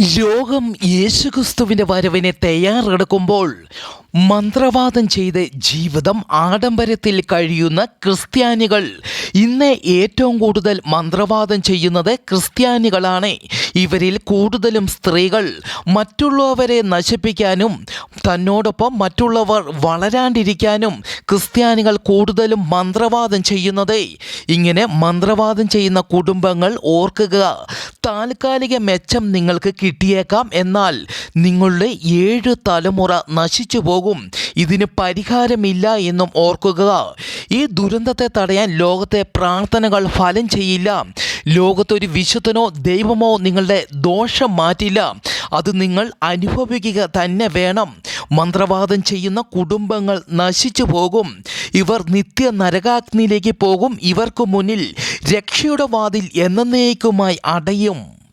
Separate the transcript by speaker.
Speaker 1: ലോകം യേശുക്രിസ്തുവിന്റെ വരവിനെ തയ്യാറെടുക്കുമ്പോൾ മന്ത്രവാദം ചെയ്ത് ജീവിതം ആഡംബരത്തിൽ കഴിയുന്ന ക്രിസ്ത്യാനികൾ. ഇന്ന് ഏറ്റവും കൂടുതൽ മന്ത്രവാദം ചെയ്യുന്നത് ക്രിസ്ത്യാനികളാണ്. ഇവരിൽ കൂടുതലും സ്ത്രീകൾ. മറ്റുള്ളവരെ നശിപ്പിക്കാനും തന്നോടൊപ്പം മറ്റുള്ളവർ വളരാണ്ടിരിക്കാനും ക്രിസ്ത്യാനികൾ കൂടുതലും മന്ത്രവാദം ചെയ്യുന്നത്. ഇങ്ങനെ മന്ത്രവാദം ചെയ്യുന്ന കുടുംബങ്ങൾ ഓർക്കുക താൽക്കാലിക മെച്ചം നിങ്ങൾക്ക് കിട്ടിയേക്കാം എന്നാൽ നിങ്ങളുടെ ഏഴ് തലമുറ നശിച്ചു പോകും ഇതിന് പരിഹാരമില്ല എന്നും ഓർക്കുക. ഈ ദുരന്തത്തെ തടയാൻ ലോകത്തെ പ്രാർത്ഥനകൾ ഫലം ചെയ്യില്ല. ലോകത്തൊരു വിശുദ്ധനോ ദൈവമോ നിങ്ങളുടെ ദോഷം മാറ്റില്ല. അത് നിങ്ങൾ അനുഭവിക്കുക തന്നെ വേണം. മന്ത്രവാദം ചെയ്യുന്ന കുടുംബങ്ങൾ നശിച്ചു പോകും. ഇവർ നിത്യ നരകാഗ്നിയിലേക്ക് പോകും. ഇവർക്ക് മുന്നിൽ രക്ഷയുടെ വാതിൽ എന്നേക്കുമായി അടയും.